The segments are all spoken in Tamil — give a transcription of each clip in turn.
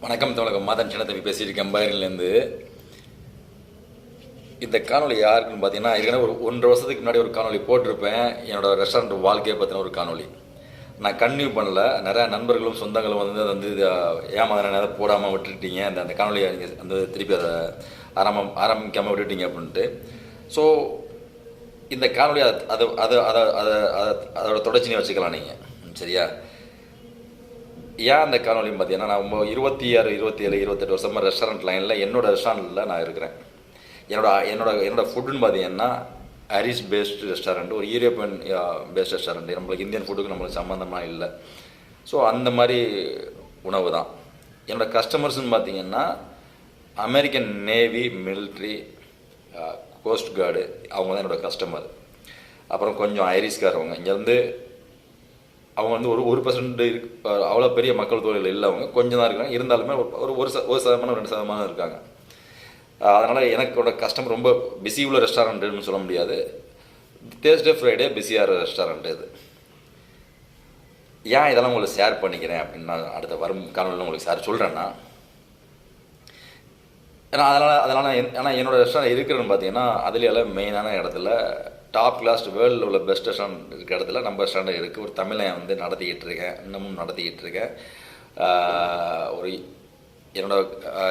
வணக்கம் தோழகம் மாதன் சின்னத்தம்பி பேசியிருக்கேன் பைரன்லேருந்து இந்த காணொளி யாருக்குன்னு பார்த்தீங்கன்னா ஏற்கனவே ஒரு ஒன்றரை வருஷத்துக்கு முன்னாடி ஒரு காணொளி போட்டிருப்பேன். என்னோட ரெஸ்டாரண்ட் வாழ்க்கையை பற்றின ஒரு காணொளி. நான் கன்டினியூ பண்ணல. நிறையா நண்பர்களும் சொந்தங்களும் வந்து அதை வந்து ஏமாதிரி நேரம் போடாமல் விட்டுட்டீங்க. அந்த அந்த காணொலியை நீங்கள் வந்து திருப்பி அதை ஆரம்பம் ஆரம்பிக்காமல் விட்டுட்டீங்க அப்படின்ட்டு. ஸோ இந்த காணொலி அதை அதை அதை அதை அதை- அதோட தொடர்ச்சினே வச்சுக்கலாம் நீங்கள் சரியா? ஏன் அந்த காணொலின்னு பார்த்தீங்கன்னா நான் ரொம்ப இருபத்தி ஆறு இருபத்தி ஏழு இருபத்தெட்டு வருஷமாக ரெஸ்டாரண்ட் லைனில் என்னோட ரெஸ்டாரண்ட்டில் நான் இருக்கிறேன். என்னோட என்னோட என்னோட ஃபுட்டுன்னு பார்த்தீங்கன்னா ஹரிஸ் பேஸ்ட் ரெஸ்டாரண்ட் ஒரு யூரோப்பியன் பேஸ்ட் ரெஸ்டாரண்ட் நம்மளுக்கு இந்தியன் ஃபுட்டுக்கு நம்மளுக்கு சம்மந்தமாக இல்லை. ஸோ அந்த மாதிரி உணவு தான். என்னோட கஸ்டமர்ஸ்னு பார்த்தீங்கன்னா American navy military coast guard அவங்க தான் என்னோட கஸ்டமர் அப்புறம் கொஞ்சம் ஐரிஷ்காரவங்க இங்கேருந்து அவங்க வந்து ஒரு ஒரு பர்சன்ட் அவ்வளோ பெரிய மக்கள் தொழில் இல்லை அவங்க கொஞ்சம் தான் இருக்காங்க. இருந்தாலுமே ஒரு- ஒரு ஒரு ச ஒரு சதமானம் ரெண்டு சதமானம் இருக்காங்க. அதனால் எனக்கோட கஸ்டமர் ரொம்ப பிஸி உள்ள ரெஸ்டாரண்ட்டுன்னு சொல்ல முடியாது. தேர்ஸ்டே ஃப்ரைடே பிஸியாக ரெஸ்டாரண்ட் இது. ஏன் இதெல்லாம் உங்களுக்கு ஷேர் பண்ணிக்கிறேன் அப்படின்னு நான் அடுத்த வரும் காணொலியில் உங்களுக்கு ஷேர் சொல்கிறேன்னா ஏன்னா அதனால் அதனால் ஆனால் என்னோட ரெஸ்டாரண்ட் இருக்கிறன்னு பார்த்தீங்கன்னா அதுலேயெல்லாம் மெயினான இடத்துல டாப் கிளாஸ் வேர்ல்டில் உள்ள பெஸ்ட் ஸ்டாண்ட் இருக்க இடத்துல நம்ம ஸ்டாண்டர்ட் இருக்குது ஒரு தமிழை வந்து நடத்திக்கிட்டு இருக்கேன். இன்னமும் நடத்திக்கிட்டு இருக்கேன். ஒரு என்னோட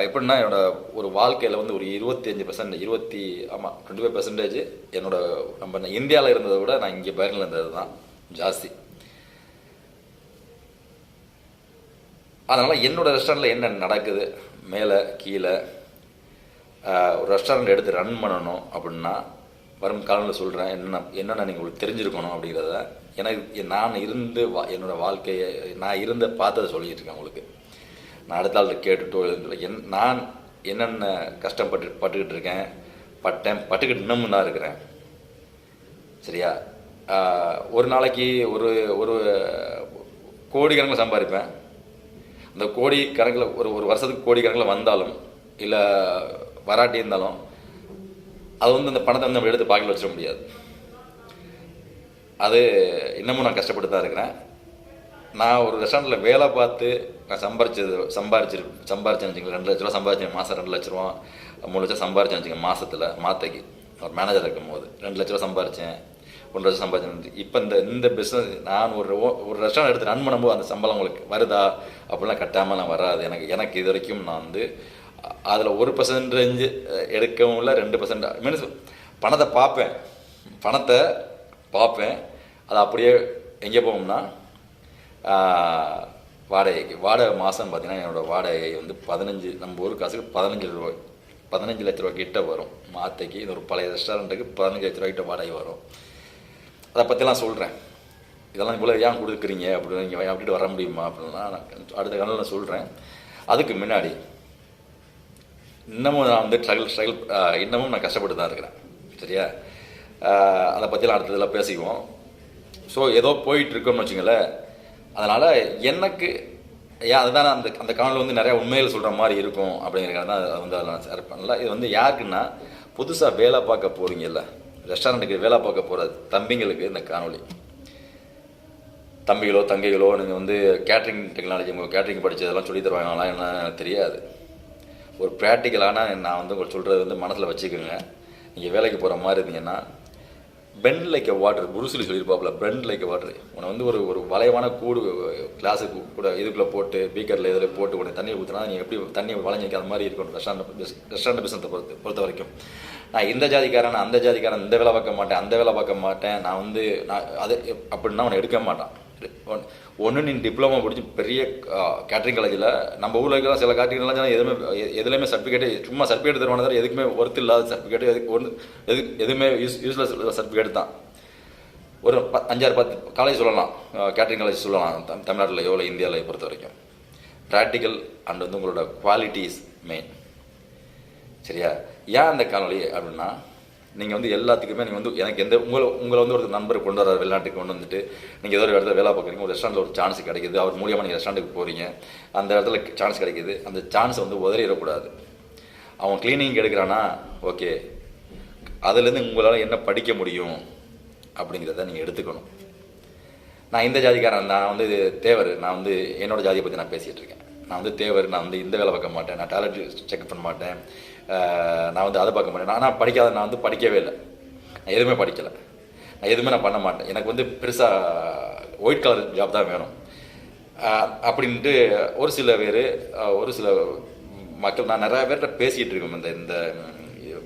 எப்படின்னா என்னோட ஒரு வாழ்க்கையில் வந்து ஒரு இருபத்தஞ்சு பர்சன்ட் இருபத்தி ஆமாம் டுவெண்ட்டி ஃபைவ் பர்சன்டேஜ் என்னோட நம்ம இந்தியாவில் இருந்ததை விட நான் இங்கே பேரில் இருந்தது தான் ஜாஸ்தி. அதனால் என்னோட ரெஸ்டாரண்ட்டில் என்ன நடக்குது? மேலே கீழே ஒரு ரெஸ்டாரண்ட் எடுத்து ரன் பண்ணணும் அப்படின்னா வரும் காலங்களில் சொல்கிறேன் என்னென்ன என்னென்ன நீங்கள் உங்களுக்கு தெரிஞ்சிருக்கணும் அப்படிங்கிறத எனக்கு நான் இருந்து வா என்னோட வாழ்க்கையை நான் இருந்த பார்த்ததை சொல்லிட்டு இருக்கேன் உங்களுக்கு. நான் அடுத்த ஆள்கிட்ட கேட்டுட்டோ இல்லை என் நான் என்னென்ன கஷ்டப்பட்டு பட்டுக்கிட்டு இருக்கேன் பட்டேன் பட்டுக்கிட்டு இன்னமும் தான் இருக்கிறேன். சரியா? ஒரு நாளைக்கு ஒரு ஒரு கோடிக்கணக்கில் சம்பாதிப்பேன். அந்த கோடி கணக்கில் ஒரு ஒரு வருஷத்துக்கு கோடி கணக்கில் வந்தாலும் இல்லை வராட்டி இருந்தாலும் அது வந்து அந்த பணத்தை வந்து நம்ம எடுத்து பாக்கில் வச்சிட முடியாது. அது இன்னமும் நான் கஷ்டப்பட்டு தான் இருக்கிறேன். நான் ஒரு ரெஸ்டாரண்ட்டில் வேலை பார்த்து நான் சம்பாரிச்சது சம்பாரிச்சு சம்பாரிச்சேன் வச்சுக்கோங்க ரெண்டு லட்ச ரூபா சம்பாரிச்சேன். மாதம் ரெண்டு லட்ச ரூபா மூணு லட்சம் சம்பாரிச்சேன் வச்சுக்கோங்க மாதத்தில் மாத்தைக்கு ஒரு மேனேஜர் இருக்கும் போது ரெண்டு லட்ச ரூபா சம்பாரிச்சேன் ஒன்றரை லட்சம் சம்பாதிச்சேன் இப்போ இந்த இந்த பிஸ்னஸ் நான் ஒரு ஒரு ரெஸ்டாரண்ட் எடுத்து ரன் பண்ணும்போது அந்த சம்பளம் உங்களுக்கு வருதா? அப்படிலாம் கட்டாமல் நான் வராது. எனக்கு எனக்கு இது வரைக்கும் நான் வந்து அதில் ஒரு பர்சன்டேஜ் எடுக்கவும் இல்லை ரெண்டு பர்சன்ட் மீன்ஸ் பணத்தை பார்ப்பேன். பணத்தை பார்ப்பேன். அது அப்படியே எங்கே போவோம்னா வாடகைக்கு. வாடகை மாதம் பார்த்தீங்கன்னா என்னோடய வாடகை வந்து பதினஞ்சு நம்ம ஊர் காசுக்கு பதினஞ்சு ரூபாய் பதினஞ்சு லட்ச ரூபா கிட்ட வரும். மாத்தைக்கு இது ஒரு பழைய ரெஸ்டாரண்ட்டுக்கு பதினஞ்சு லட்ச ரூபா கிட்ட வாடகை வரும். அதை பற்றிலாம் சொல்கிறேன் இதெல்லாம் இவ்வளோ ஏன் கொடுக்குறீங்க? அப்படின்னு நீங்கள் அப்படிட்டு வர முடியுமா? அப்படின்னா நான் அடுத்த கணக்கில் சொல்கிறேன் அதுக்கு முன்னாடி இன்னமும் நான் வந்து ஸ்ட்ரகிள் ஸ்ட்ரகிள் இன்னமும் நான் கஷ்டப்பட்டு தான் இருக்கிறேன். சரியா? அதை பற்றிலாம் அடுத்ததில் பேசிக்குவோம். ஸோ ஏதோ போயிட்டு இருக்கோம்னு வச்சுங்களேன் அதனால் எனக்கு ஏன் அதுதான் அந்த அந்த காணொலி வந்து நிறையா உண்மைகள் சொல்கிற மாதிரி இருக்கும் அப்படிங்கிறத தான் அதை வந்து அதெல்லாம் ஷேர் பண்ணல. இது வந்து யாருக்குன்னா புதுசாக வேலை பார்க்க போகிறீங்கல்ல ரெஸ்டாரண்ட்டுக்கு வேலை பார்க்க போகிற தம்பிங்களுக்கு இந்த காணொலி தம்பிகளோ தங்கைகளோ நீங்கள் வந்து கேட்ரிங் டெக்னாலஜி உங்கள் கேட்ரிங் படித்ததெல்லாம் சொல்லி தருவாங்களாம் என்ன எனக்கு தெரியாது. ஒரு ப்ராக்டிக்கலான நான் வந்து உங்களுக்கு சொல்கிறது வந்து மனசில் வச்சுக்கோங்க. நீங்கள் வேலைக்கு போகிற மாதிரி இருந்தீங்கன்னா bend like water Bruce Lee சொல்லியிருப்பாப்புல bend like water உன்னை வந்து ஒரு ஒரு வளைவான கூடு கிளாஸுக்கு கூட இதுக்குள்ளே போட்டு பீக்கரில் இதில் போட்டு உடனே தண்ணி ஊற்றினா நீ எப்படி தண்ணி வளைஞ்சிக்க நிற்காத மாதிரி இருக்கணும் ரெஸ்டாரண்ட் ரெஸ்டாரண்ட் பிஸ்னத்தை பொறுத்த பொறுத்த வரைக்கும். நான் இந்த ஜாதிக்காரன் அந்த ஜாதிக்காரன் இந்த வேலை பார்க்க மாட்டேன் அந்த வேலை பார்க்க மாட்டேன். நான் வந்து நான் அது அப்படின்னா அவனை எடுக்க மாட்டான். ஒன்று நீ டிப்ளமோ முடிச்சு பெரிய கேட்ரிங் காலேஜில் நம்ம ஊரில் சில கேட்ரிங் எதுவுமே எ- எதுலையுமே சர்டிஃபிகேட் சும்மா சர்டிஃபிகேட் தருவானே தவிர எதுக்குமே ஒர்த் இல்லாத சர்டிஃபிகேட் எதுக்கு ஒன்று எது எதுவுமே யூஸ் யூஸ்லெஸ் சர்டிஃபிகேட் தான். ஒரு ப அஞ்சாறு பத்து காலேஜ் சொல்லலாம். கேட்ரிங் காலேஜ் சொல்லலாம். தம் தமிழ்நாட்டில் எவ்வளோ இந்தியாவில் பொறுத்த வரைக்கும். ப்ராக்டிக்கல் அண்ட் வந்து உங்களோட குவாலிட்டிஸ் மெயின் சரியா? ஏன் அந்த காணொளி அப்படின்னா நீங்கள் வந்து எல்லாத்துக்குமே நீங்கள் வந்து எனக்கு எந்த உங்களை உங்களை வந்து ஒரு நண்பர் கொண்டு வர வெளிநாட்டுக்கு கொண்டு வந்துட்டு. நீங்கள் ஏதோ ஒரு இடத்துல வேலை பார்க்குறீங்க ஒரு ரெஸ்டாரண்ட்டில் ஒரு சான்ஸ் கிடைக்குது அவர் மூலியமாக நீங்கள் ரெஸ்டாரண்ட்டுக்கு போகிறீங்க அந்த இடத்துல சான்ஸ் கிடைக்குது. அந்த சான்ஸ் வந்து உதறிடக்கூடாது. அவன் க்ளீனிங் எடுக்கிறானா? ஓகே அதுலேருந்து உங்களால் என்ன படிக்க முடியும்? அப்படிங்கிறத நீங்கள் எடுத்துக்கணும். நான் இந்த ஜாதிக்காரன் நான் வந்து தேவர். நான் வந்து என்னோடய ஜாதியை பற்றி நான் பேசிகிட்டு இருக்கேன். நான் வந்து தேவர் நான் வந்து இந்த வேலை பார்க்க மாட்டேன். நான் டேலண்ட் செக் பண்ண மாட்டேன். நான் வந்து அதை பார்க்க மாட்டேன். ஆனால் படிக்காத நான் வந்து படிக்கவே இல்லை. நான் எதுவுமே படிக்கலை. நான் எதுவுமே நான் பண்ண மாட்டேன். எனக்கு வந்து பெருசாக ஒயிட் கலர் ஜாப் தான் வேணும். அப்படின்ட்டு ஒரு சில பேர் ஒரு சில மக்கள் நான் நிறையா பேர்கிட்ட பேசிகிட்டு இருக்கேன் இந்த இந்த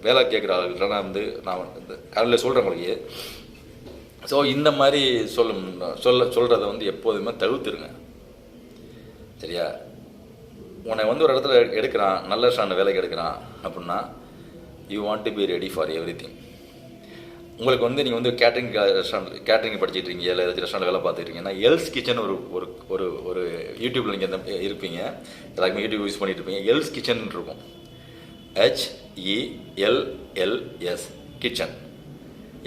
வேலை கேட்குற ஆளுகிட்டலாம் வந்து நான் இந்த கடலில் சொல்கிறேன் உங்களுக்கு. ஸோ இந்த மாதிரி சொல்லும் சொல்ல சொல்கிறத வந்து எப்போதுமே தவிர்த்துருங்க. சரியா? உன்னை வந்து ஒரு இடத்துல எடுக்கிறான் நல்ல ஸ்டாண்ட் வேலைக்கு எடுக்கிறான் அப்படின்னா you want to be ready for everything உங்களுக்கு வந்து நீங்கள் வந்து கேட்ரிங் ரெஸ்டாரண்ட் கேட்ரிங் படிச்சுட்டு இருக்கீங்க இல்லை ஏதாச்சும் ரெஸ்டாரண்ட் வேலை பார்த்துட்ருக்கீங்கன்னா எல்ஸ் கிச்சன் ஒரு ஒரு ஒரு ஒரு யூடியூப்பில் நீங்கள் இருப்பீங்க. எல்லாருக்குமே யூடியூப் யூஸ் பண்ணிட்டு இருப்பீங்க. எல்ஸ் கிச்சன் இருக்கும். ஹெச்இஎல்எல்எஸ் கிச்சன்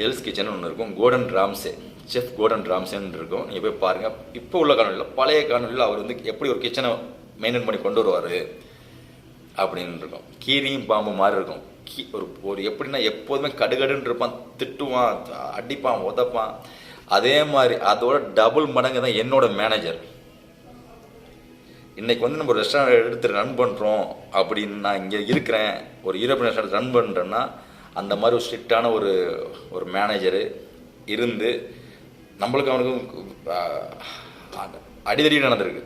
எல்ஸ் கிச்சன் ஒன்று இருக்கும். கோடன் ராம்சே செஃப் கோடன் ராம்சேன்னு இருக்கும். நீங்கள் போய் பாருங்கள் இப்போ உள்ள காணொலியில் பழைய காணொலியில் அவர் வந்து எப்படி ஒரு கிச்சனை மெயின்டைன் பண்ணி கொண்டு வருவார் அப்படின்னு இருக்கும். கீரியும் பாம்பு மாதிரி இருக்கும். கீ ஒரு ஒரு எப்படின்னா எப்போதுமே கடுகடுன்னு இருப்பான் திட்டுவான் அடிப்பான் உதப்பான். அதே மாதிரி அதோட டபுள் மடங்கு தான் என்னோட மேனேஜர் இன்னைக்கு வந்து நம்ம ஒரு ரெஸ்டாரண்ட் எடுத்து ரன் பண்ணுறோம் அப்படின்னு நான் இங்கே இருக்கிறேன். ஒரு யூரோப்பியன் ரெஸ்டாரண்ட் ரன் பண்ணுறேன்னா அந்த மாதிரி ஒரு ஸ்ட்ரிக்டான ஒரு ஒரு மேனேஜரு இருந்து நம்மளுக்கு அவனுக்கும் அடிதடி நடந்திருக்கு.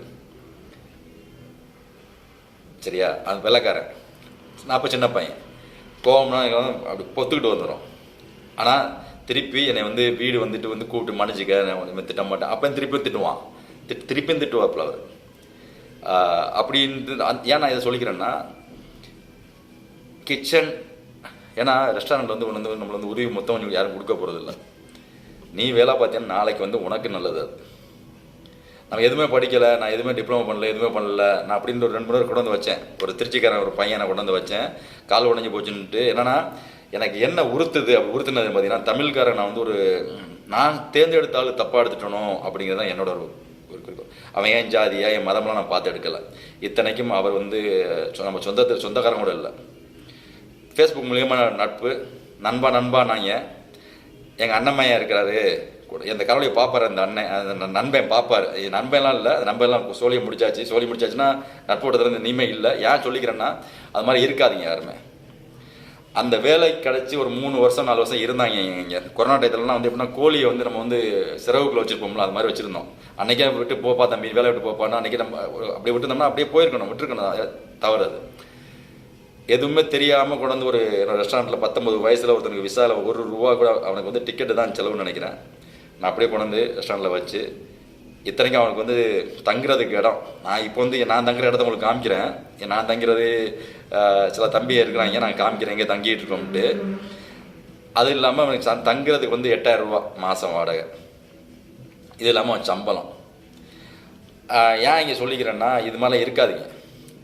சரியா? அந்த வெள்ளைக்காரன். நான் அப்போ சின்ன பையன். கோவம்னா வந்து அப்படி பொத்துக்கிட்டு வந்துடும் ஆனால் திருப்பி என்னை வந்து வீடு வந்துட்டு வந்து கூப்பிட்டு மன்னிச்சிக்க நான் வந்து திட்ட மாட்டேன். அப்போ திருப்பியும் திட்டுவான். திட் திருப்பியும் திட்டுவாப்பில் அவர். அப்படின்னு ஏன் நான் இதை சொல்லிக்கிறேன்னா கிச்சன் ஏன்னா ரெஸ்டாரண்ட் வந்து ஒன்று வந்து நம்மளை வந்து உதவி மொத்தம் யாரும் கொடுக்க போகிறதில்ல நீ வேலை பார்த்தீங்கன்னா நாளைக்கு வந்து உனக்கு நல்லது அது. நம்ம எதுவுமே படிக்கலை நான் எதுவுமே டிப்ளமோ பண்ணல எதுவுமே பண்ணல. நான் அப்படின்னு ஒரு ரெண்டு மூணு கொண்டு வந்து வச்சேன். ஒரு திருச்சிக்காரன் ஒரு பையனை கொண்டு வந்து வச்சேன். கால் உடஞ்சி போச்சுன்ட்டு என்னன்னா எனக்கு என்ன உறுத்துது அப்படி உறுத்துனது பார்த்தீங்கன்னா தமிழ்காரன் நான் வந்து ஒரு நான் தேர்ந்தெடுத்த ஆள் தப்பாக எடுத்துட்டணும் அப்படிங்கிறது தான் என்னோட ஒரு ஒரு குறிக்கோள். அவன் ஏன் ஜாதியா என் மதம்லாம் நான் பார்த்து எடுக்கலை. இத்தனைக்கும் அவர் வந்து சொ- நம்ம சொந்த சொந்தக்காரங்க கூட இல்லை. ஃபேஸ்புக் மூலியமாக நட்பு நண்பா நண்பா நாங்கள் எங்கள் அண்ணமையா இருக்கிறாரு. அந்த இந்த பார்ப்பார் அந்த அண்ணன் அந்த நண்பன் பார்ப்பார் நண்பன்லாம் இல்லை அந்த நண்பன்லாம் சோழியை முடிச்சாச்சு. சோழி முடிச்சாச்சுன்னா நட்போட்டத்தில் இனிமே இல்லை. ஏன் சொல்லிக்கிறேன்னா அது மாதிரி இருக்காதுங்க யாருமே. அந்த வேலை கிடச்சி ஒரு மூணு வருஷம் நாலு வருஷம் இருந்தாங்க இங்கே. கொரோனா டயத்துலலாம் வந்து எப்படின்னா கோழியை வந்து நம்ம வந்து சிறகுக்குள்ள வச்சுருப்போம்ல அது மாதிரி வச்சுருந்தோம். அன்றைக்கே விட்டு போப்பா தம்பி வேலை விட்டு போப்பான்னா அன்னைக்கு நம்ம அப்படியே விட்டுருந்தோம்னா அப்படியே போயிருக்கணும் விட்டுருக்கணும். தவறு அது எதுவுமே தெரியாமல் கொண்டு வந்து ஒரு ரெஸ்டாரண்ட்டில் பத்தொம்பது வயசில் ஒருத்தனுக்கு விசாவில் ஒரு ரூபா கூட அவனுக்கு வந்து டிக்கெட்டு தான் செலவுன்னு நினைக்கிறேன். நான் அப்படியே கொண்டு வந்து ரெஸ்டாரண்ட்டில் வச்சு இத்தனைக்கும் அவனுக்கு வந்து தங்குறதுக்கு இடம். நான் இப்போ வந்து நான் தங்குற இடத்த உங்களுக்கு காமிக்கிறேன். நான் தங்குறது சில தம்பி இருக்கிறாங்க நான் காமிக்கிறேன் இங்கே தங்கிட்டு இருக்கோம்ட்டு அது இல்லாமல் அவனுக்கு ச- தங்குறதுக்கு வந்து எட்டாயிரம் ரூபா மாதம் வாடகை. இது இல்லாமல் அவன் சம்பளம். ஏன் இங்கே சொல்லிக்கிறேன்னா இது மாதிரிலாம் இருக்காதுங்க.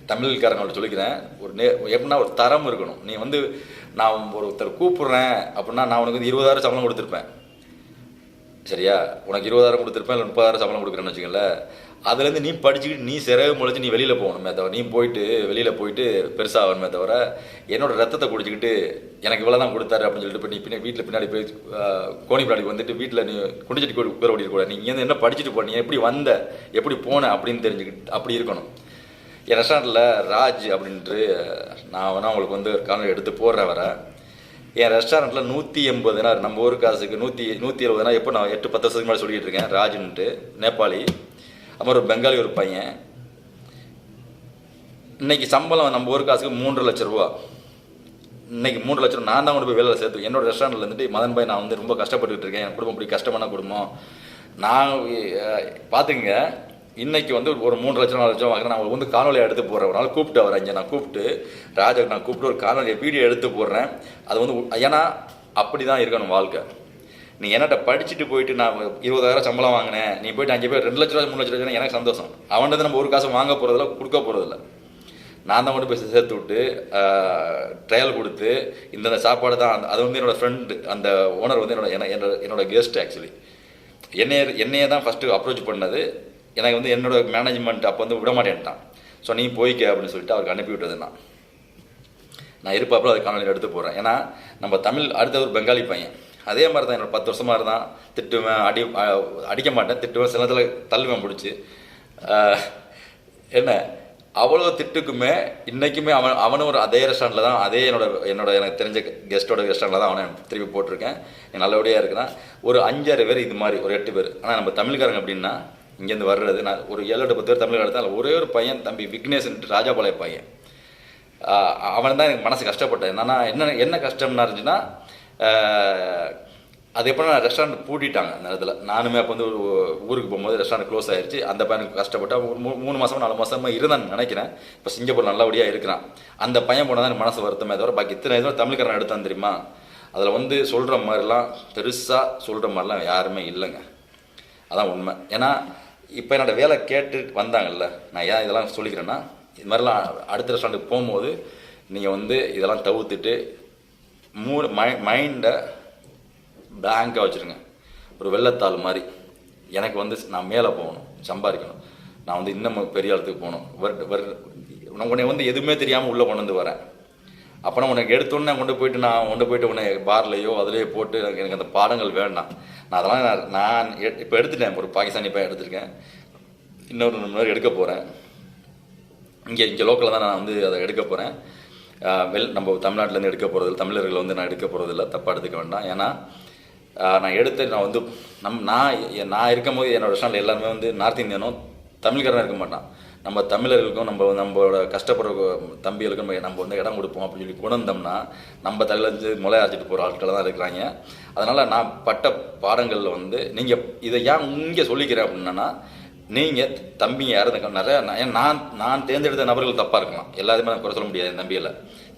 தமிழ்காரங்கள்ட்ட சொல்லிக்கிறேன் ஒரு நே எப்படின்னா ஒரு தரம் இருக்கணும். நீ வந்து நான் ஒருத்தர் கூப்பிட்றேன் அப்படின்னா நான் உனக்கு வந்து இருபதாயிரம் சம்பளம் கொடுத்துருப்பேன். சரியா? உனக்கு இருபதாயிரம் கொடுத்துருப்பேன் இல்லை முப்பதாயிரம் சம்பளம் கொடுக்குறேன்னு வச்சுக்கோங்களேன். அதுலேருந்து நீ படிச்சுக்கிட்டு நீ சிறகு முளைச்சு நீ வெளியில் போகணுமே தவிர நீ போயிட்டு வெளியில் போயிட்டு பெருசாக ஆகணுமே தவிர என்னோடய ரத்தத்தை குடிச்சிக்கிட்டு எனக்கு இவ்வளோ தான் கொடுத்தாரு அப்படின்னு சொல்லிட்டு இப்போ நீ பின்ன வீட்டில் பின்னாடி போய் கோணி பின்னாடி வந்துட்டு வீட்டில் நீ குடிச்சிட்டு கூட உட்கார ஓடிக்கூடாது கூட நீ இங்கேருந்து என்ன படிச்சுட்டு போ எப்படி வந்த எப்படி போன அப்படின்னு தெரிஞ்சுக்கிட்டு அப்படி இருக்கணும். என் ரெஸ்டாரண்ட்டில் ராஜ் அப்படின்ட்டு நான் வேணா உங்களுக்கு வந்து ஒரு காலம் எடுத்து போடுறேன் வரேன் என் ரெஸ்டாரண்ட்டில் நூற்றி எண்பதுனார் நம்ம ஊர் காசுக்கு நூற்றி நூற்றி எழுபதுனா எப்போ நான் எட்டு பத்து வருஷத்துக்கு மேலே சொல்லிகிட்டு இருக்கேன். ராஜுன்ட்டு நேபாளி. அப்புறம் ஒரு பெங்காலி ஒரு பையன். இன்னைக்கு சம்பளம் நம்ம ஊர் காசுக்கு மூன்று லட்ச ரூபா. இன்னைக்கு மூன்று லட்சம் நான் தான் கொண்டு போய் வேலை சேர்த்து என்னோட ரெஸ்டாரண்ட்டில் இருந்துட்டு மதன் பாய் நான் வந்து ரொம்ப கஷ்டப்பட்டுக்கிட்டு இருக்கேன். என் குடும்பம் இப்படி கஷ்டமான குடும்பம். நான் பார்த்துங்க இன்னைக்கு வந்து ஒரு மூன்று லட்சம் நாலு லட்சம் வாங்குறேன். நான் வந்து காணொலியை எடுத்து போடுறேன். ஒரு நாள் கூப்பிட்டு வரேன் இங்கே நான் கூப்பிட்டு ராஜா நான் கூப்பிட்டு ஒரு காணொலியை வீடியோ எடுத்து போடுறேன். அது வந்து ஏன்னா அப்படி தான் இருக்கணும் வாழ்க்கை. நீ என்னட்ட படிச்சுட்டு போயிட்டு நான் இருபதாயிரம் சம்பளம் வாங்கினேன். நீ போயிட்டு அங்கே போய் ரெண்டு லட்ச ரூபா மூணு லட்ச ரூபா எனக்கு சந்தோஷம். அவன்கிட்ட நம்ம ஒரு காசு வாங்க போகிறதில்ல கொடுக்க போகிறதில்ல நான் தான் கொண்டு போய் சேர்த்து விட்டு ட்ரையல் கொடுத்து இந்த சாப்பாடு தான் அது வந்து என்னோடய ஃப்ரெண்டு அந்த ஓனர் வந்து என்னோட என்ன- என்னோட என்னோட கெஸ்ட் ஆக்சுவலி என்னைய என்னையே தான் ஃபஸ்ட்டு அப்ரோச் பண்ணது. எனக்கு வந்து என்னோட மேனேஜ்மெண்ட் அப்போ வந்து விட மாட்டேன்ட்டான் ஸோ நீ போய்க்க அப்படின்னு சொல்லிட்டு அவருக்கு அனுப்பி விட்டது நான். நான் இருப்பாப்புல அது காணொலி எடுத்து போடுறேன். ஏன்னா நம்ம தமிழ் அடுத்த ஒரு பெங்காலி பையன். அதே மாதிரி தான் என்னோட பத்து வருஷமாக இருந்தான். திட்டுவேன் அடி அடிக்க மாட்டேன் திட்டுவேன். சில நேரத்தில் தள்ளுவேன் பிடிச்சி. என்ன அவ்வளோ திட்டுக்குமே இன்றைக்குமே அவன் அவனும் ஒரு அதே ரெஸ்டாரண்ட்டில் தான் அதே என்னோட என்னோட எனக்கு தெரிஞ்ச கெஸ்ட்டோட ரெஸ்டாரண்ட்டில் தான் அவனை திருப்பி போட்டிருக்கேன். நல்லபடியாக இருக்கிறான். ஒரு அஞ்சாறு பேர் இது மாதிரி ஒரு எட்டு பேர். ஆனால் நம்ம தமிழ்காரங்க அப்படின்னா இங்கேருந்து வர்றது. நான் ஒரு ஏழு எட்டு பத்து பேர் தமிழ் எடுத்தால் ஒரே ஒரு பையன் தம்பி விக்னேஷ்ன்ட்டு ராஜாபாளைய பையன். அவன் தான் எனக்கு மனசு கஷ்டப்பட்டேன் என்னன்னா என்ன என்ன கஷ்டம்னா இருந்துச்சுன்னா அது எப்போ நான் ரெஸ்டாரண்ட் பூட்டிட்டாங்க அந்த இடத்துல. நானுமே அப்போ வந்து ஒரு ஊருக்கு போகும்போது ரெஸ்டாரண்ட் க்ளோஸ் ஆயிடுச்சு அந்த பையனுக்கு கஷ்டப்பட்டு ஒரு மூ- மூணு மாதம் நாலு மாதமா இருந்தான்னு நினைக்கிறேன். இப்போ சிங்கப்பூர் நல்லபடியாக இருக்கிறான். அந்த பையன் போனால் தான் எனக்கு மனசு வருத்தமே தவிர பாக்கி இத்தனை இதுவும் தமிழ்காரன் எடுத்தான் தெரியுமா? அதில் வந்து சொல்கிற மாதிரிலாம் பெருசாக சொல்கிற மாதிரிலாம் யாருமே இல்லைங்க. அதான் உண்மை. ஏன்னா இப்போ என்னோட வேலை கேட்டு வந்தாங்கல்ல நான் ஏன் இதெல்லாம் சொல்லிக்கிறேன்னா இது மாதிரிலாம் அடுத்த ரெஸ்டாரண்ட்டுக்கு போகும்போது நீங்கள் வந்து இதெல்லாம் தவிர்த்துட்டு மூ மை மைண்டை பிளாங்காக வச்சுருங்க. ஒரு வெள்ளத்தாள் மாதிரி. எனக்கு வந்து நான் மேலே போகணும் சம்பாதிக்கணும். நான் வந்து இன்னும் பெரிய இடத்துக்கு போகணும். வரு வரு உன்னை வந்து எதுவுமே தெரியாமல் உள்ளே கொண்டு வந்து வரேன். அப்போனா உனக்கு எடுத்தோன்னே கொண்டு போயிட்டு நான் கொண்டு போயிட்டு உன்னை பார்லையோ அதுலேயோ போட்டு எனக்கு எனக்கு அந்த பாடங்கள் வேண்டாம். நான் அதெல்லாம் நான் நான் இப்போ எடுத்துட்டேன். ஒரு பாகிஸ்தானி பையன் எடுத்திருக்கேன். இன்னொரு ரெண்டு மணி நேரம் எடுக்க போகிறேன் இங்கே இங்கே லோக்கலில் தான் நான் வந்து அதை எடுக்க போகிறேன் வெல் நம்ம தமிழ்நாட்டிலேருந்து எடுக்க போகிறதில்ல தமிழர்கள் வந்து நான் எடுக்க போகிறதில்ல தப்பாக எடுத்துக்க வேண்டாம். ஏன்னா நான் எடுத்து நான் வந்து நம் நான் நான் இருக்கும் போது என்னோட ஸ்டாண்டில் எல்லாருமே வந்து நார்த் இந்தியனும் தமிழ்காரன் இருக்க மாட்டான். நம்ம தமிழர்களுக்கும் நம்ம நம்மளோட கஷ்டப்படுற தம்பிகளுக்கும் நம்ம நம்ம வந்து இடம் கொடுப்போம் அப்படின்னு சொல்லி கொண்டு வந்தோம்னா நம்ம தலையிலேருந்து முளை அரைச்சிட்டு போகிற ஆட்கள் தான் இருக்கிறாங்க. அதனால் நான் பட்ட பாடங்களில் வந்து நீங்கள் இதை ஏன் இங்கே சொல்லிக்கிறேன் அப்படின்னா நீங்கள் தம்பிங்க யாரும் இருக்க- நிறைய நான் ஏன் நான் நான் தேர்ந்தெடுத்த நபர்கள் தப்பாக இருக்கலாம். எல்லாருமே நான் குறை சொல்ல முடியாது என் தம்பியில்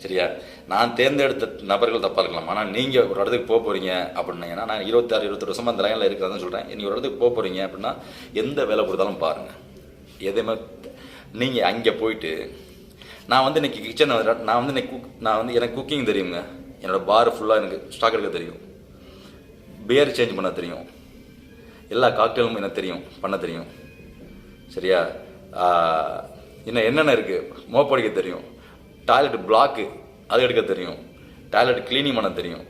சரியா? நான் தேர்ந்தெடுத்த நபர்கள் தப்பாக இருக்கலாம். ஆனால் நீங்கள் ஒரு இடத்துக்கு போக போகிறீங்க அப்படின்னீங்கன்னா நான் இருபத்தாறு இருபத்தொரு வருஷமாக அந்த லைனில் இருக்கிறதா சொல்கிறேன் நீங்கள் ஒரு இடத்துக்கு போக போகிறீங்க அப்படின்னா எந்த வேலை கொடுத்தாலும் பாருங்கள் எதுவுமே நீங்கள் அங்கே போயிட்டு நான் வந்து இன்றைக்கி கிச்சன் நான் வந்து இன்னைக்கு குக் நான் வந்து எனக்கு குக்கிங் தெரியுங்க. என்னோடய பார் ஃபுல்லாக எனக்கு ஸ்டாக் எடுக்க தெரியும். பியர் சேஞ்ச் பண்ண தெரியும். எல்லா காக்டெயிலும் எனக்கு தெரியும் பண்ண தெரியும். சரியா? இன்னும் என்னென்ன இருக்குது மோப்படிக்க தெரியும். டாய்லெட் பிளாக்கு அது எடுக்க தெரியும். டாய்லெட் க்ளீனிங் பண்ண தெரியும்.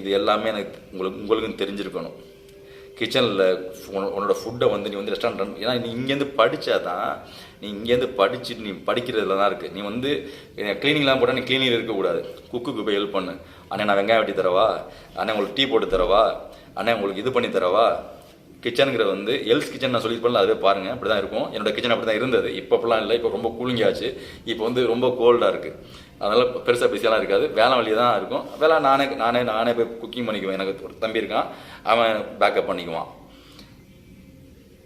இது எல்லாமே எனக்கு உங்களுக்கு உங்களுக்கும் தெரிஞ்சிருக்கணும். கிச்சனில் உன்னோட ஃபுட்டை வந்து நீ வந்து ரெஸ்டாரண்ட் ரன் ஏன்னா நீ இங்கேருந்து படித்தா தான் நீ இங்கேருந்து படிச்சுட்டு நீ படிக்கிறதுல தான் இருக்குது நீ வந்து க்ளீனிங்லாம் போட்டால் நீ க்ளீனிங் இருக்கக்கூடாது. குக்குக்கு போய் ஹெல்ப் பண்ணு. அண்ணே நான் வெங்காயம் வெட்டி தரவா? அண்ணே உங்களுக்கு டீ போட்டு தரவா? அண்ணே உங்களுக்கு இது பண்ணி தரவா? கிச்சனுங்கிறது வந்து எல்ஸ் கிச்சன் நான் சொல்லியிருப்பேன்ல அதுவே பாருங்கள் அப்படி தான் இருக்கும். என்னோட கிச்சன் அப்படி தான் இருந்தது. இப்போ அப்படிலாம் இல்லை இப்போ ரொம்ப கூலிங்காச்சு இப்போ வந்து ரொம்ப கோல்டாக இருக்குது அதனால் பெருசாக பிஸியெல்லாம் இருக்காது. வேலை வழி தான் இருக்கும். வேலை நானே நானே நானே போய் குக்கிங் பண்ணிக்குவேன். எனக்கு ஒரு தம்பி இருக்கான். அவன் பேக்கப் பண்ணிக்குவான்.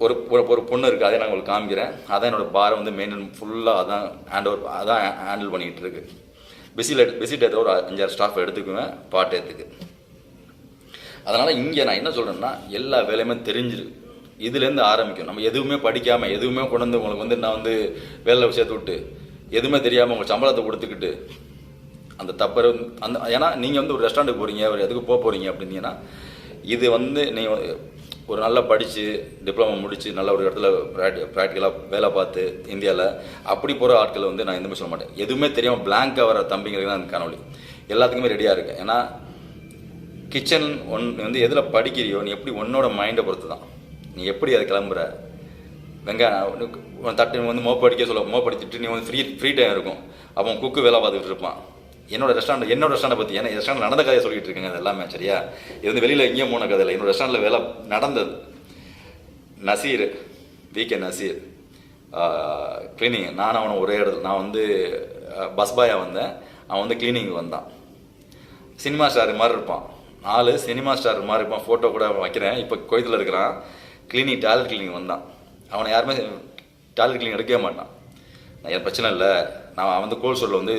ஒரு ஒரு ஒரு பொண்ணு இருக்குது அதை நான் உங்களுக்கு காமிக்கிறேன். அதான் என்னோடய பாரை வந்து மெயின்டைன் ஃபுல்லாக அதான் ஹேண்ட் ஓவர் அதான் ஹேண்டில் பண்ணிக்கிட்டு இருக்கு. பிஸியில் பிஸி டேத்தில் ஒரு அஞ்சாறு ஸ்டாஃப் எடுத்துக்குவேன் பாட்டேத்துக்கு அதனால் இங்கே நான் என்ன சொல்கிறேன்னா எல்லா வேலையுமே தெரிஞ்சிரு. இதுலேருந்து ஆரம்பிக்கும். நம்ம எதுவுமே படிக்காமல் எதுவுமே கொண்டு வந்து உங்களுக்கு வந்து நான் வந்து வேலையில் சேர்த்து விட்டு எதுவுமே தெரியாமல் உங்கள் சம்பளத்தை கொடுத்துக்கிட்டு அந்த தப்பரை அந்த ஏன்னா நீங்கள் வந்து ஒரு ரெஸ்டாரண்ட்டுக்கு போகிறீங்க ஒரு எதுக்கு போக போகிறீங்க அப்படின்னீங்கன்னா இது வந்து நீங்கள் ஒரு நல்லா படித்து டிப்ளமோ முடித்து நல்ல ஒரு இடத்துல ப்ராக்டி ப்ராக்டிக்கலாக வேலை பார்த்து இந்தியாவில் அப்படி போகிற ஆட்களை வந்து நான் எதுவுமே சொல்ல மாட்டேன். எதுவுமே தெரியாமல் பிளாங்காக வர தம்பிங்களுக்கு தான் அந்த காணொலி எல்லாத்துக்குமே ரெடியாக இருக்கேன் ஏன்னா கிச்சன் ஒன் வந்து எதில் படிக்கிறியோ நீ எப்படி உன்னோட மைண்டை பொறுத்து தான் நீ எப்படி அதை கிளம்புற? வெங்காயம் உன் தட்டு வந்து மோப்ப அடிக்க சொல்ல மோப்ப அடிச்சுட்டு நீ வந்து ஃப்ரீ ஃப்ரீ டைம் இருக்கும். அவன் குக்கு வேலை பார்த்துட்டு இருப்பான். என்னோட ரெஸ்டாரண்ட் என்னோட ரெஸ்டாரண்ட் பற்றி ஏன்னா ரெஸ்டாரண்ட் நடந்த கதையை சொல்லிட்டு இருக்கேங்க அது எல்லாமே சரியா? இது வந்து வெளியில் எங்கேயும் போன கதை இல்லை என்னோட ரெஸ்டாரண்ட்டில் வேலை நடந்தது. Nazeer V K Nazeer cleaning நானும் அவனை ஒரே இடத்துல நான் வந்து பஸ் பாயாக வந்தேன். அவன் வந்து கிளீனிங் வந்தான். சினிமா ஸ்டார் மாதிரி இருப்பான். நாலு சினிமா ஸ்டார் மாதிரி இருப்பான். ஃபோட்டோ கூட வைக்கிறேன். இப்போ கோயத்தில் இருக்கிறான். கிளீனிங் டாய்லெட் கிளீனிங் வந்தான். அவனை யாருமே டாய்லெட் கிளீனிங் எடுக்கவே மாட்டான். நான் என் பிரச்சனை இல்லை. நான் அவன் வந்து கோல் சொல்ல வந்து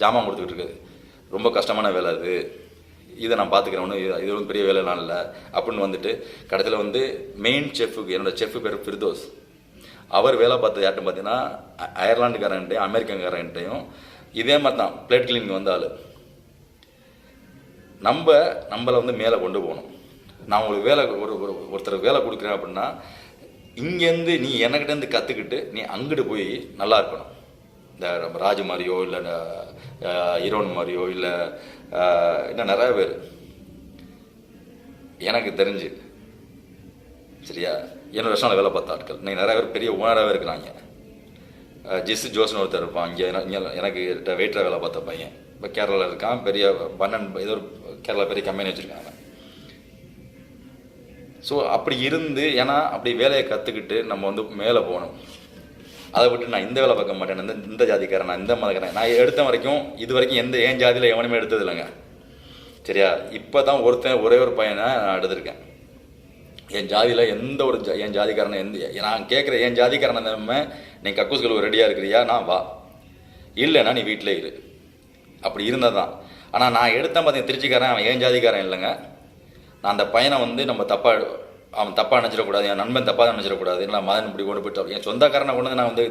ஜாமான் கொடுத்துக்கிட்டு இருக்குது ரொம்ப கஷ்டமான வேலை அது. இதை நான் பார்த்துக்கிறேன் ஒன்றும் இது வந்து பெரிய வேலைலாம் இல்லை. அப்படின்னு வந்துட்டு கடைசியில் வந்து மெயின் செஃப்புக்கு என்னோட செஃப் பேர் ஃபிர்தோஸ் அவர் வேலை பார்த்தது யார்ட்டும் பார்த்தீங்கன்னா அயர்லாண்டுக்காரன்ட்டையும் அமெரிக்கன்காரன்ட்டையும் இதே மாதிரி தான் பிளேட் கிளீனிங் வந்த ஆள். நம்ம நம்மளை வந்து மேலே கொண்டு போகணும். நான் உங்களுக்கு வேலை ஒரு ஒரு ஒருத்தர் வேலை கொடுக்குறேன் அப்படின்னா இங்கேருந்து நீ எனக்கிட்டேருந்து கற்றுக்கிட்டு நீ அங்கிட்டு போய் நல்லா இருக்கணும். இந்த நம்ம ராஜு மாதிரியோ இல்லை ஹீரோன் மாதிரியோ இல்லை இன்னும் நிறைய பேர். எனக்கு தெரிஞ்சு சரியா? என்னோட வருஷம் வேலை பார்த்த ஆட்கள். நீ நிறைய பேர் பெரிய ஓனராகவே இருக்கிறாங்க. ஜிஸ் ஜோஸ்னு ஒருத்தர் இருப்பான். இங்கே இங்கே எனக்கு வெயிட்டராக வேலை பார்த்த பையன். இப்போ கேரளாவில் இருக்கான். பெரிய பன்னன் ஏதோ ஒரு கேரளா பெரிய கம்பெனி வச்சுருக்காங்க. ஸோ அப்படி இருந்து ஏன்னா அப்படி வேலையை கற்றுக்கிட்டு நம்ம வந்து மேலே போகணும். அதை விட்டு நான் இந்த வேலை பார்க்க மாட்டேன். இந்த இந்த ஜாதிக்காரன் நான் இந்த மதக்காரன். நான் எடுத்த வரைக்கும் இது வரைக்கும் எந்த என் ஜாதியில் எவனுமே எடுத்தது இல்லைங்க. சரியா? இப்போ தான் ஒருத்தன் ஒரே ஒரு பையனை நான் எடுத்திருக்கேன். என் ஜாதியில் எந்த ஒரு ஜா என் ஜாதிக்காரனை எந்த நான் கேட்குற என் ஜாதிக்காரனை நம்ம நீ கக்கூஸ்கள் ரெடியாக இருக்கிறியா? நான் வா. இல்லைன்னா நீ வீட்டிலே இரு. அப்படி இருந்தால் தான் ஆனால் நான் எடுத்தேன் பார்த்தீங்க திருச்சிக்காரன் அவன் என் ஜாதிக்காரன் இல்லைங்க. நான் அந்த பையனை வந்து நம்ம தப்பாக அவன் தப்பாக நினச்சிடக்கூடாது என் நண்பன் தப்பாக நினச்சிடக்கூடாது இல்லை மதன் இப்படி கொண்டு போயிட்டு என் சொந்தக்காரனை கொண்டு வந்து நான் வந்து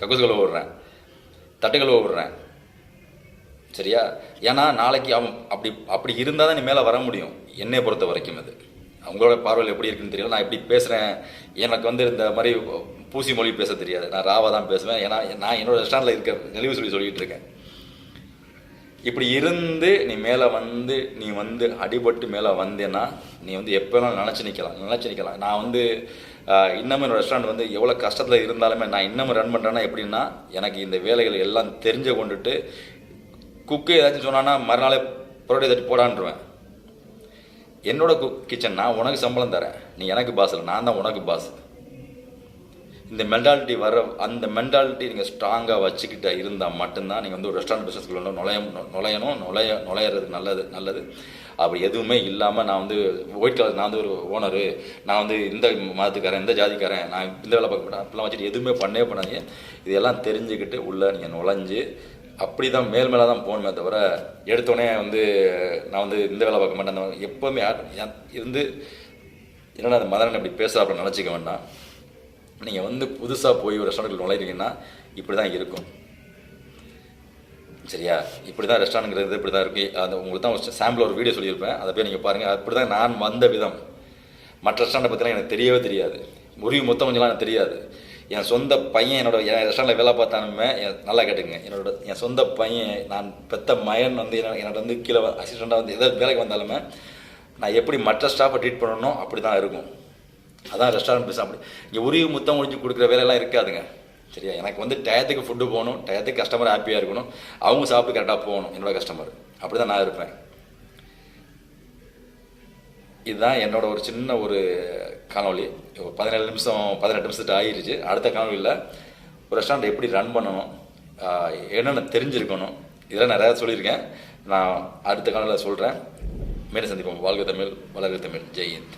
கக்கூசுகளை விடுறேன். தட்டுகளை விடுறேன். சரியா? ஏன்னா நாளைக்கு அவன் அப்படி அப்படி இருந்தால் தான் நீ மேலே வர முடியும். என்னை பொறுத்த வரைக்கும் அது. அவங்களோட பார்வையில் எப்படி இருக்குன்னு தெரியல. நான் எப்படி பேசுகிறேன் எனக்கு வந்து இந்த மாதிரி பூசி மொழி பேச தெரியாது. நான் ராவா தான் பேசுவேன். ஏன்னா நான் என்னோட ரெஸ்டாரண்ட்டில் இருக்க நெளிவு சொல்லி சொல்லிகிட்டு இருக்கேன். இப்படி இருந்து நீ மேலே வந்து நீ வந்து அடிபட்டு மேலே வந்தேன்னா நீ வந்து எப்போலாம் நினச்சி நிற்கலாம்? நினச்சி நிற்கலாம். நான் வந்து இன்னமும் என்னோட ரெஸ்டாரண்ட் வந்து எவ்வளோ கஷ்டத்தில் இருந்தாலுமே நான் இன்னமும் ரன் பண்ணுறேன்னா எப்படின்னா எனக்கு இந்த வேலைகள் எல்லாம் தெரிஞ்ச கொண்டுட்டு குக்கு ஏதாச்சும் சொன்னான்னா மறுநாளே புரோட்டை தட்டி போடான்ருவேன் என்னோட குக் கிச்சன் நான் உனக்கு சம்பளம் தரேன். நீ எனக்கு பாஸ் இல்லை நான் தான் உனக்கு பாஸ் இந்த மென்டாலிட்டி வர அந்த மென்டாலிட்டி நீங்கள் ஸ்ட்ராங்காக வச்சுக்கிட்ட இருந்தால் மட்டும்தான் நீங்கள் வந்து ஒரு ரெஸ்டாரண்ட் பிஸ்னஸ்க்குள்ள நுழைய நுழையணும் நுழைய நுழையிறது நல்லது நல்லது. அப்படி எதுவுமே இல்லாமல் நான் வந்து ஒயிட் கலர் நான் வந்து ஒரு ஓனரு நான் வந்து இந்த மதத்துக்காரன் இந்த ஜாதிக்காரன் நான் இந்த வேலை பார்க்க மாட்டேன். அப்படிலாம் வச்சுட்டு எதுவுமே பண்ணவே பண்ணாதீங்க. இதெல்லாம் தெரிஞ்சுக்கிட்டு உள்ளே நீங்கள் நுழைஞ்சு அப்படி தான் மேல் மேலே தான் போகணுமே தவிர எடுத்தோடனே வந்து நான் வந்து இந்த வேலை பார்க்க மாட்டேன். அந்த எப்போவுமே இருந்து என்னடா அந்த மதன் இப்படி பேசுகிறா அப்படின்னு நினச்சிக்க வேண்டாம். நீங்கள் வந்து புதுசாக போய் ஒரு ரெஸ்டாரண்ட்டில் நுழைறீங்கன்னா இப்படி தான் இருக்கும். சரியா? இப்படி தான் ரெஸ்டாரண்ட்ங்கிறது இப்படி தான் இருக்கு. அந்த உங்களுக்கு தான் சாம்பிள் ஒரு வீடியோ சொல்லியிருப்பேன். அதை போய் நீங்கள் பாருங்கள் அப்படி தான் நான் வந்த விதம். மற்ற ரெஸ்டாரண்ட்டை பற்றிலாம் எனக்கு தெரியவே தெரியாது. முறிவு மொத்தம் கொஞ்சம்லாம் எனக்கு தெரியாது. என் சொந்த பையன் என்னோட என் ரெஸ்டாரண்ட்டில் வேலை பார்த்தானுமே நல்லா கேட்டுங்க என்னோட என் சொந்த பையன் நான் பெத்த மயன் வந்து என்ன- என்னோட வந்து கீழே அசிஸ்டண்ட்டாக வந்து எதாவது வேலைக்கு வந்தாலுமே நான் எப்படி மற்ற ஸ்டாஃபை ட்ரீட் பண்ணணும் அப்படி தான் இருக்கும். அதான் ரெஸ்டாரண்ட் பிஸ்னஸ் அப்படி இங்கே உரிய முத்தம் முடிஞ்சு கொடுக்குற வேலையெல்லாம் இருக்காதுங்க. சரியா? எனக்கு வந்து டயத்துக்கு ஃபுட்டு போகணும் டயத்துக்கு கஸ்டமர் ஹாப்பியாக இருக்கணும் அவங்க சாப்பிட்டு கரெக்டாக போகணும் என்னோட கஸ்டமர் அப்படி தான் நான் இருப்பேன். இதுதான் என்னோட ஒரு சின்ன ஒரு காணொலி பதினேழு நிமிஷம் பதினெட்டு நிமிஷத்துக்கு ஆகிருச்சு. அடுத்த காணொலியில் ஒரு ரெஸ்டாரண்ட் எப்படி ரன் பண்ணணும் என்னென்ன தெரிஞ்சிருக்கணும் இதெல்லாம் நிறையா சொல்லியிருக்கேன். நான் அடுத்த காலத்தில் சொல்கிறேன் மேலே சந்திப்போம். வாழ்க தமிழ் வளர்க தமிழ். ஜெய்ஹிந்த்